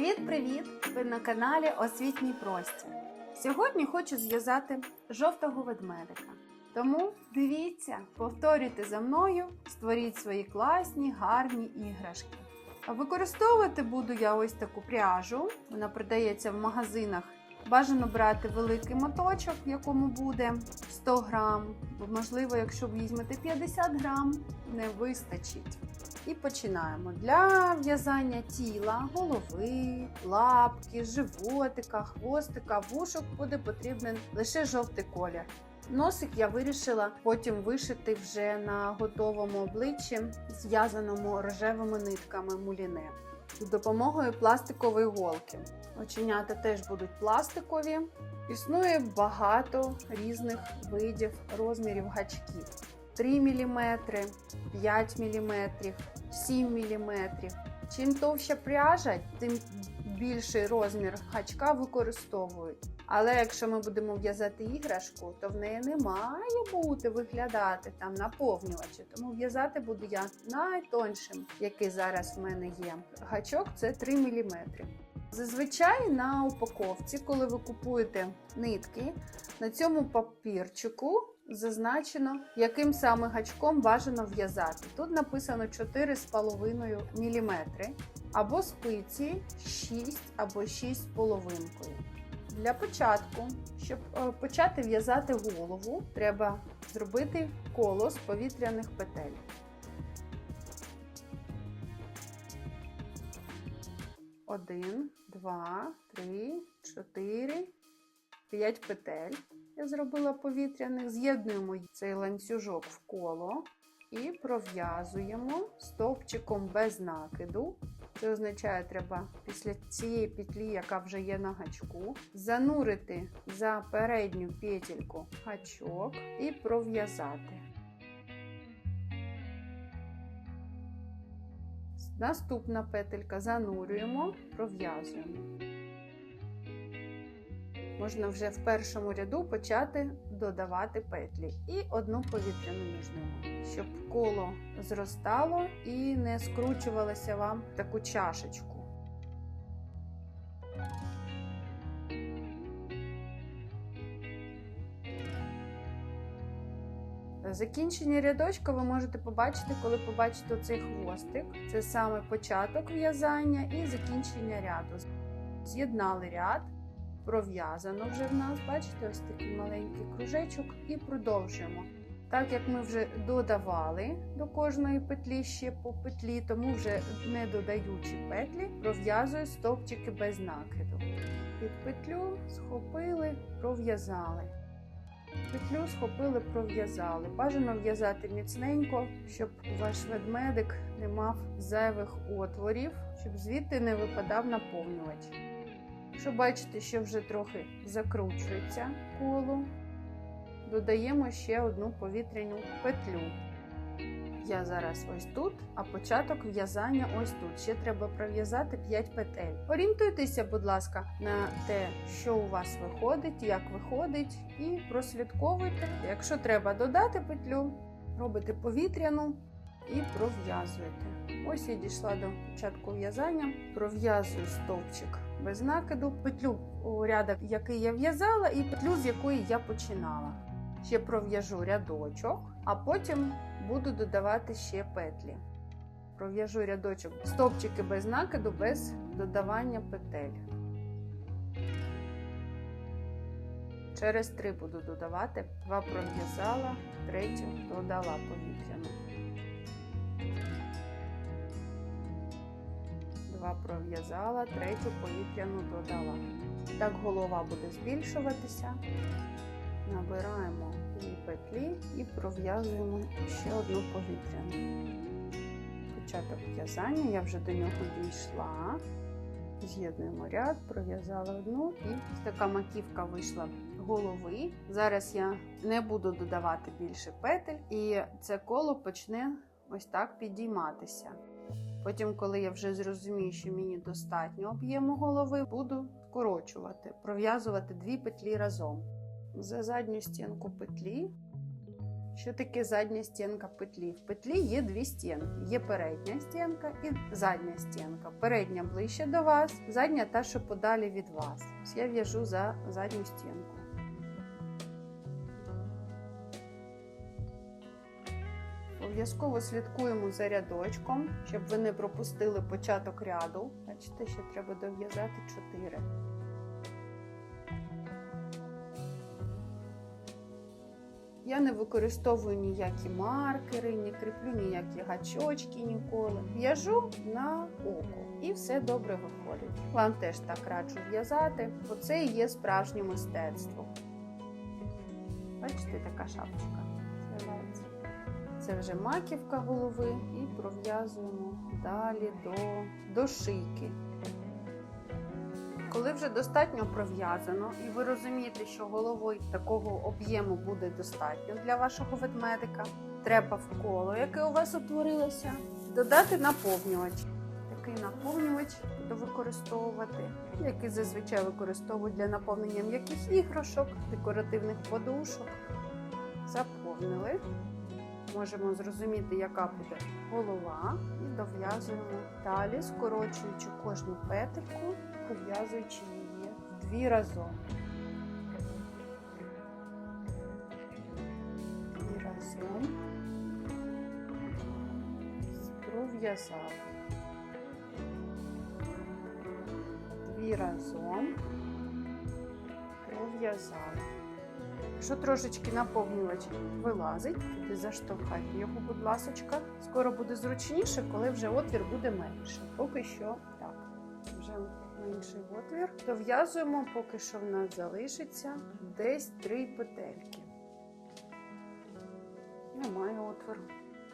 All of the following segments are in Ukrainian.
Привіт-привіт! Ви на каналі Освітній Простір. Сьогодні хочу зв'язати жовтого ведмедика. Тому дивіться, повторюйте за мною, створіть свої класні, гарні іграшки. Використовувати буду я ось таку пряжу. Вона продається в магазинах. Бажано брати великий моточок, в якому буде 100 грам. Можливо, якщо візьмете 50 грам, не вистачить. І починаємо. Для в'язання тіла, голови, лапки, животика, хвостика, вушок буде потрібен лише жовтий колір. Носик я вирішила потім вишити вже на готовому обличчі, зв'язаному рожевими нитками муліне з допомогою пластикової голки. Оченята теж будуть пластикові. Існує багато різних видів розмірів гачків: 3 мм, 5 мм, 7 мм. Чим товща пряжа, тим більший розмір гачка використовують. Але якщо ми будемо в'язати іграшку, то в неї не має бути виглядати там наповнювачі. Тому в'язати буду я найтоншим, який зараз в мене є. Гачок це 3 мм. Зазвичай на упаковці, коли ви купуєте нитки, на цьому папірчику зазначено, яким саме гачком бажано в'язати. Тут написано 4,5 мм, або спиці 6 або 6,5. Для початку, щоб е, почати в'язати голову, треба зробити коло з повітряних петель. Один, два, три, чотири, п'ять петель. Я зробила повітряних. З'єднуємо цей ланцюжок в коло і пров'язуємо стовпчиком без накиду. Це означає, треба після цієї петлі, яка вже є на гачку, занурити за передню петельку гачок і пров'язати. Наступна петелька занурюємо, пров'язуємо. Можна вже в першому ряду почати додавати петлі і одну повітряну між ними, щоб коло зростало і не скручувалося вам таку чашечку. Закінчення рядочка ви можете побачити, коли побачите оцей хвостик. Це саме початок в'язання і закінчення ряду. З'єднали ряд, пров'язано вже в нас, бачите, ось такий маленький кружечок, і продовжуємо. Так як ми вже додавали до кожної петлі ще по петлі, тому вже не додаючи петлі, пров'язую стовпчики без накиду. Під петлю схопили, пров'язали. Петлю схопили, пров'язали. Бажано в'язати міцненько, щоб ваш ведмедик не мав зайвих отворів, щоб звідти не випадав наповнювач. Якщо бачите, що вже трохи закручується коло, додаємо ще одну повітряну петлю. Я зараз ось тут, а початок в'язання ось тут. Ще треба пров'язати 5 петель. Орієнтуйтеся, будь ласка, на те, що у вас виходить, як виходить, і прослідковуйте. Якщо треба додати петлю, робите повітряну і пров'язуєте. Ось я дійшла до початку в'язання, пров'язую стовпчик без накиду, петлю у рядок, який я в'язала, і петлю, з якої я починала. Ще пров'яжу рядочок, а потім буду додавати ще петлі. Пров'яжу рядочок стовпчики без накиду, без додавання петель. Через три буду додавати, два пров'язала, третю додала повітряну. Два пров'язала, третю повітряну додала. Так голова буде збільшуватися. Набираємо дві петлі і пров'язуємо ще одну повітряну. Початок в'язання, я вже до нього дійшла. З'єднуємо ряд, пров'язала одну і така маківка вийшла голови. Зараз я не буду додавати більше петель, і це коло почне ось так підійматися. Потім, коли я вже зрозумію, що мені достатньо об'єму голови, буду скорочувати, пров'язувати дві петлі разом. За задню стінку петлі що таке задня стінка петлі. В петлі є дві стінки: є передня стінка і задня стінка. Передня ближче до вас, задня та, що подалі від вас. Ось я в'яжу за задню стінку. Обов'язково слідкуємо за рядочком, щоб ви не пропустили початок ряду. Бачите, ще треба дов'язати 4. Я не використовую ніякі маркери, не кріплю ніякі гачочки ніколи. В'яжу на око і все добре виходить. Вам теж так раджу в'язати, бо це і є справжнє мистецтво. Бачите, така шапочка. Це вже маківка голови і пров'язуємо далі до, до шийки. Коли вже достатньо пров'язано, і ви розумієте, що голови такого об'єму буде достатньо для вашого ведмедика, треба в коло, яке у вас утворилося, додати наповнювач. Такий наповнювач буду використовувати, який зазвичай використовують для наповнення м'яких іграшок, декоративних подушок. Заповнили. Можемо зрозуміти, яка буде голова, і дов'язуємо далі, скорочуючи кожну петельку, пов'язуючи її дві разом. Дві разом пров'язали. Дві разом пров'язали. Якщо трошечки наповнювач вилазить, тоді заштовхайте його, будь ласочка. Скоро буде зручніше, коли вже отвір буде менше. Поки що так. Вже менший отвір. Дов'язуємо, поки що в нас залишиться десь три петельки. Немає отвору.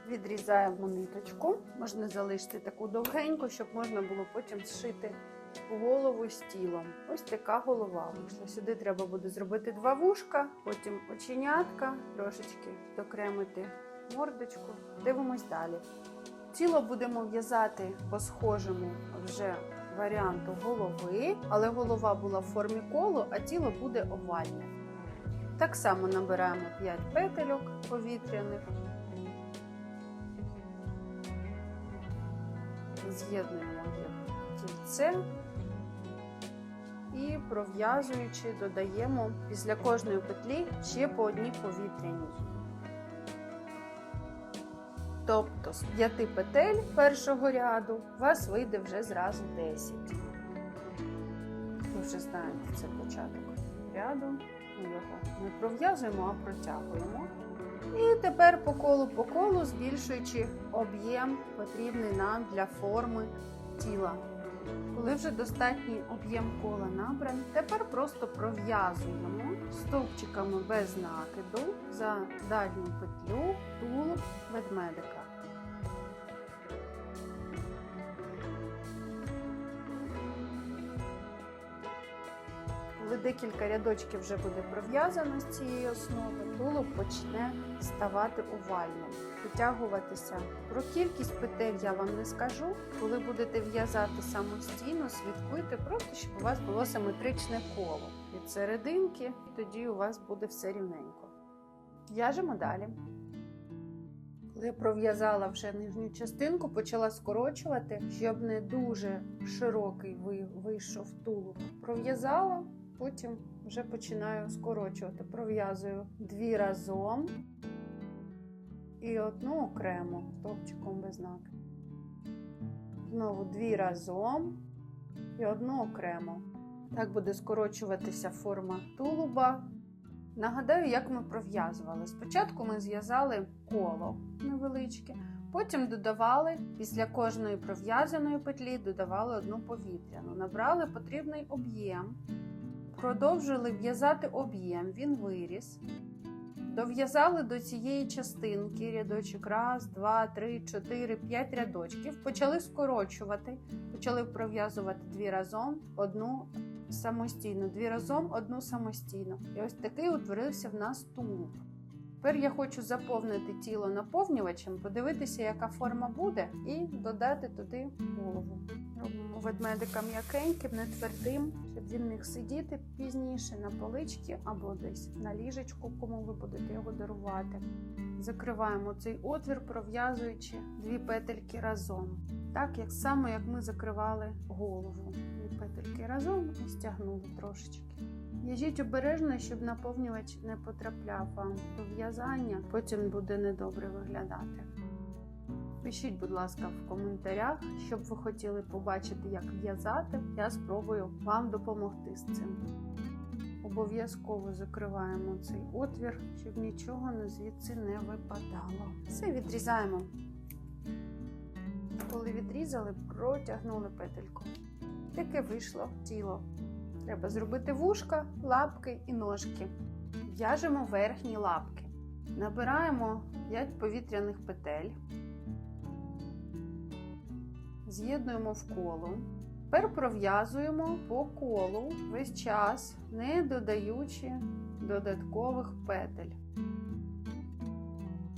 Відрізаємо ниточку. Можна залишити таку довгеньку, щоб можна було потім зшити голову з тілом. Ось така голова вийшла. Сюди треба буде зробити два вушка, потім оченятка, трошечки докремити мордочку. Дивимось далі. Тіло будемо в'язати по схожому вже варіанту голови, але голова була в формі колу, а тіло буде овальне. Так само набираємо 5 петельок повітряних. З'єднуємо їх кільце і пров'язуючи, додаємо після кожної петлі ще по одній повітряній. Тобто з 5 петель першого ряду у вас вийде вже зразу 10. Ви вже знаєте, це початок ряду. Ми його не пров'язуємо, а протягуємо. І тепер по колу по колу, збільшуючи об'єм, потрібний нам для форми тіла. Коли вже достатній об'єм кола набраний, тепер просто пров'язуємо стовпчиками без накиду за дальню петлю тулуб ведмедика. Коли декілька рядочків вже буде пров'язано з цієї основи, тулуб почне ставати овальним, витягуватися. Про кількість петель я вам не скажу. Коли будете в'язати самостійно, слідкуйте просто, щоб у вас було симетричне коло від серединки, і тоді у вас буде все рівненько. В'яжемо далі. Коли пров'язала вже нижню частинку, почала скорочувати, щоб не дуже широкий вийшов тулуб. Пров'язала, потім вже починаю скорочувати. Пров'язую дві разом і одну окремо стовпчиком без накиду. Знову дві разом і одну окремо. Так буде скорочуватися форма тулуба. Нагадаю, як ми пров'язували. Спочатку ми зв'язали коло невеличке, потім додавали після кожної пров'язаної петлі додавали одну повітряну, набрали потрібний об'єм, продовжили в'язати об'єм, він виріс. Дов'язали до цієї частинки рядочок раз, два, три, чотири, п'ять рядочків, почали скорочувати, почали пров'язувати дві разом, одну самостійно, дві разом, одну самостійно. І ось такий утворився в нас тулуб. Тепер я хочу заповнити тіло наповнювачем, подивитися, яка форма буде, і додати туди голову. Ведмедика м'якеньким, не твердим, щоб він міг сидіти пізніше на поличці або десь на ліжечку, кому ви будете його дарувати. Закриваємо цей отвір, пров'язуючи дві петельки разом. Так, як само як ми закривали голову. Дві петельки разом і стягнули трошечки. В'яжіть обережно, щоб наповнювач не потрапляв вам до в'язання, потім буде недобре виглядати. Пишіть, будь ласка, в коментарях, щоб ви хотіли побачити, як в'язати. Я спробую вам допомогти з цим. Обов'язково закриваємо цей отвір, щоб нічого не звідси не випадало. Все відрізаємо. Коли відрізали, протягнули петельку. Таке вийшло тіло. Треба зробити вушка, лапки і ножки. В'яжемо верхні лапки. Набираємо 5 повітряних петель. З'єднуємо в коло. Тепер пров'язуємо по колу весь час, не додаючи додаткових петель.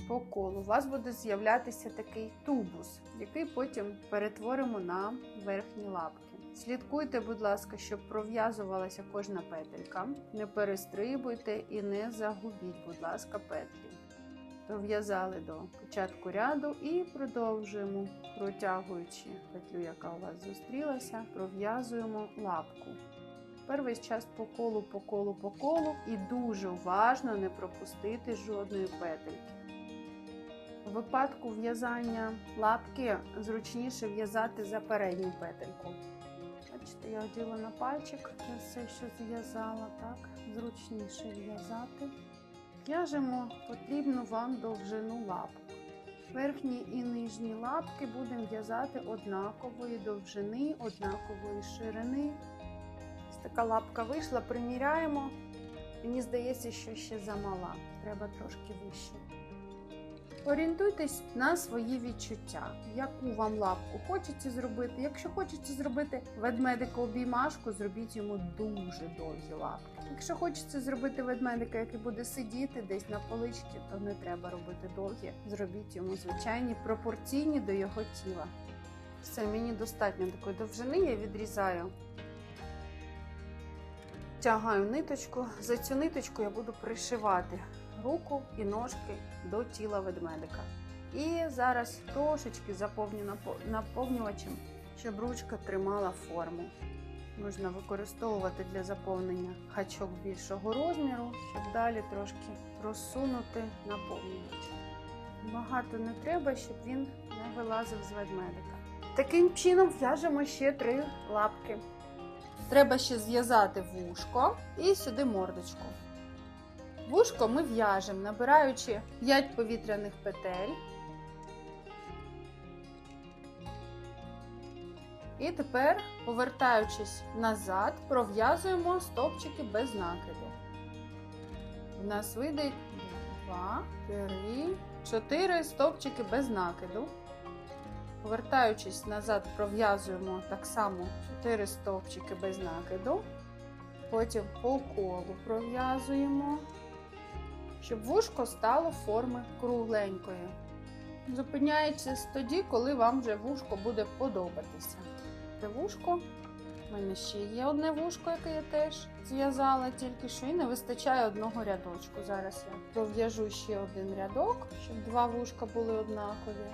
По колу у вас буде з'являтися такий тубус, який потім перетворимо на верхні лапки. Слідкуйте, будь ласка, щоб пров'язувалася кожна петелька. Не перестрибуйте і не загубіть, будь ласка, петлі. Пров'язали до початку ряду і продовжуємо, протягуючи петлю, яка у вас зустрілася, пров'язуємо лапку. Тепер весь час по колу, по колу, по колу і дуже уважно не пропустити жодної петельки. У випадку в'язання лапки зручніше в'язати за передню петельку. Бачите, я оділа на пальчик, все, що зв'язала, так, зручніше в'язати. В'яжемо потрібну вам довжину лапок. Верхні і нижні лапки будемо в'язати однакової довжини, однакової ширини. Ось така лапка вийшла, приміряємо. Мені здається, що ще замала. Треба трошки вище. Орієнтуйтесь на свої відчуття, яку вам лапку хочеться зробити. Якщо хочеться зробити ведмедика обіймашку, зробіть йому дуже довгі лапки. Якщо хочеться зробити ведмедика, який буде сидіти десь на поличці, то не треба робити довгі. Зробіть йому звичайні пропорційні до його тіла. Все, мені достатньо такої довжини, я відрізаю. Тягаю ниточку. За цю ниточку я буду пришивати руку і ножки до тіла ведмедика. І зараз трошечки заповню наповнювачем, щоб ручка тримала форму. Можна використовувати для заповнення хачок більшого розміру, щоб далі трошки розсунути наповнювач. Багато не треба, щоб він не вилазив з ведмедика. Таким чином в'яжемо ще три лапки. Треба ще зв'язати вушко і сюди мордочку. Вушко ми в'яжемо, набираючи 5 повітряних петель. І тепер, повертаючись назад, пров'язуємо стовпчики без накиду. У нас вийде 2, 3, 4 стовпчики без накиду. Повертаючись назад, пров'язуємо так само 4 стовпчики без накиду. Потім по колу пров'язуємо, щоб вушко стало форми кругленької. Зупиняється тоді, коли вам вже вушко буде подобатися. Це вушко. У мене ще є одне вушко, яке я теж зв'язала тільки що, і не вистачає одного рядочку. Зараз я пров'яжу ще один рядок, щоб два вушка були однакові.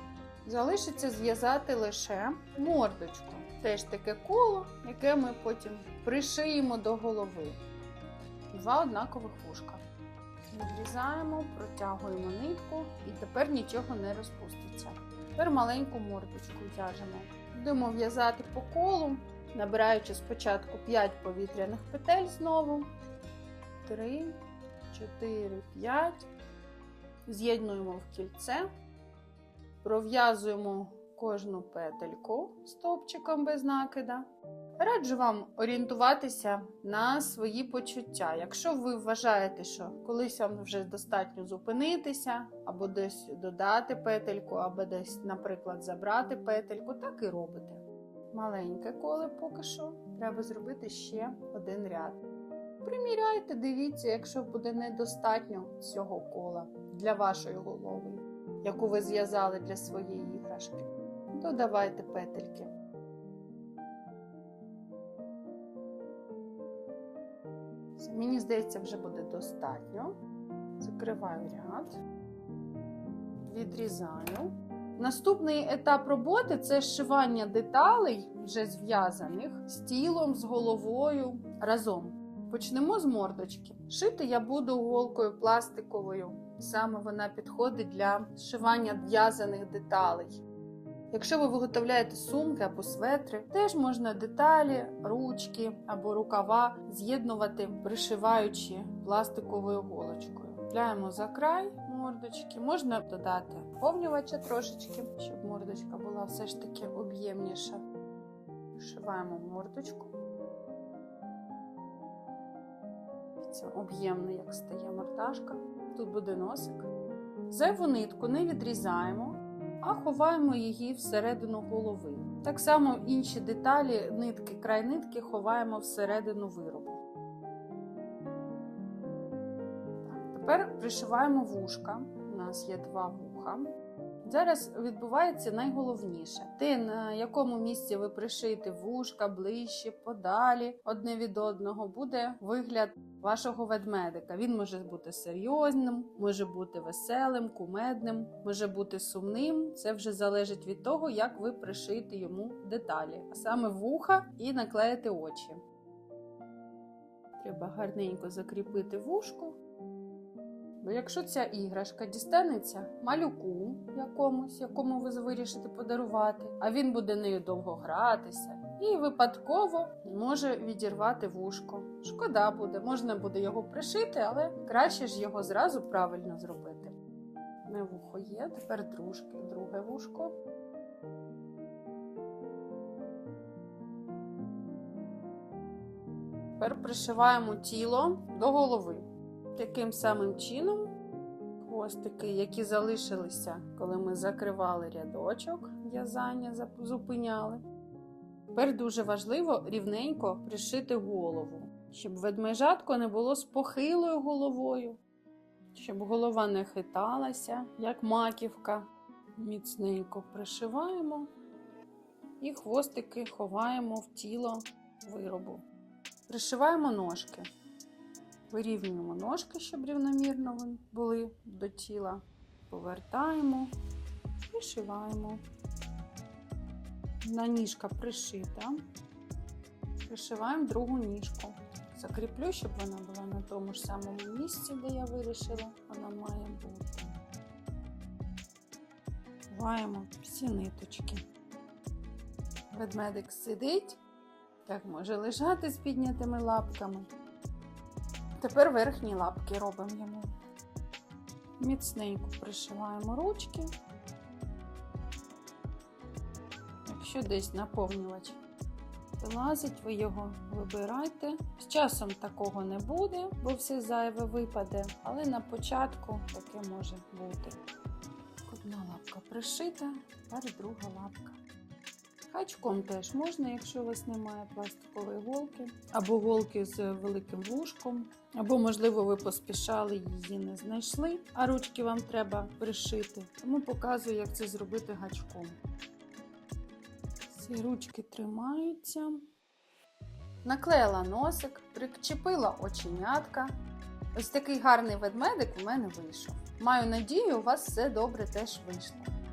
Залишиться зв'язати лише мордочку. Теж таке коло, яке ми потім пришиємо до голови. Два однакових вушка. Відрізаємо, протягуємо нитку і тепер нічого не розпуститься. Тепер маленьку мордочку в'яжемо. Будемо в'язати по колу, набираючи спочатку 5 повітряних петель знову. 3, 4, 5. З'єднуємо в кільце, пров'язуємо кожну петельку стовпчиком без накида. Раджу вам орієнтуватися на свої почуття. Якщо ви вважаєте, що колись вам вже достатньо зупинитися, або десь додати петельку, або десь, наприклад, забрати петельку, так і робите. Маленьке коле поки що. Треба зробити ще один ряд. Приміряйте, дивіться, якщо буде недостатньо цього кола для вашої голови, яку ви зв'язали для своєї іграшки. Додавайте петельки. Все, Мені здається, вже буде достатньо. Закриваю ряд, відрізаю. Наступний етап роботи це зшивання деталей, вже зв'язаних з тілом, з головою разом. Почнемо з мордочки. Шити я буду голкою пластиковою. Саме вона підходить для зшивання в'язаних деталей. Якщо ви виготовляєте сумки або светри, теж можна деталі, ручки або рукава з'єднувати, пришиваючи пластиковою голочкою. Пляємо за край мордочки. Можна додати повнювача трошечки, щоб мордочка була все ж таки об'ємніша. Шиваємо мордочку. Це об'ємний, як стає мордашка. Тут буде носик. Зайву нитку не відрізаємо, а ховаємо її всередину голови. Так само інші деталі, нитки, край нитки ховаємо всередину виробу. Тепер пришиваємо вушка. У нас є два вуха. Зараз відбувається найголовніше: те, на якому місці ви пришиєте вушка ближче, подалі одне від одного, буде вигляд вашого ведмедика. Він може бути серйозним, може бути веселим, кумедним, може бути сумним. Це вже залежить від того, як ви пришиєте йому деталі, а саме вуха і наклеїти очі. Треба гарненько закріпити вушко. Бо якщо ця іграшка дістанеться малюку якомусь, якому ви вирішите подарувати, а він буде нею довго гратися, і випадково може відірвати вушко. Шкода буде, можна буде його пришити, але краще ж його зразу правильно зробити. Не вухо є, тепер дружки, друге вушко. Тепер пришиваємо тіло до голови. Таким самим чином хвостики, які залишилися, коли ми закривали рядочок в'язання, зупиняли. Тепер дуже важливо рівненько пришити голову, щоб ведмежатко не було з похилою головою, щоб голова не хиталася, як маківка. Міцненько пришиваємо і хвостики ховаємо в тіло виробу. Пришиваємо ножки. Вирівнюємо ножки, щоб рівномірно були до тіла. Повертаємо і шиваємо. На ніжка пришита. Пришиваємо другу ніжку. Закріплю, щоб вона була на тому ж самому місці, де я вирішила, вона має бути. Ховаємо всі ниточки. Ведмедик сидить, так може лежати з піднятими лапками. Тепер верхні лапки робимо йому. Міцненько пришиваємо ручки. Якщо десь наповнювач вилазить, ви його вибирайте. З часом такого не буде, бо все зайве випаде, але на початку таке може бути. Одна лапка пришита, тепер друга лапка. Гачком теж можна, якщо у вас немає пластикової голки, або голки з великим вушком, або, можливо, ви поспішали її не знайшли, а ручки вам треба пришити. Тому показую, як це зробити гачком. Ці ручки тримаються. Наклеїла носик, причепила оченятка. Ось такий гарний ведмедик у мене вийшов. Маю надію, у вас все добре теж вийшло.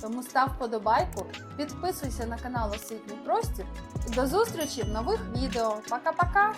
Тому став подобайку, підписуйся на канал Освітній Простір і до зустрічі в нових відео. Пока-пока!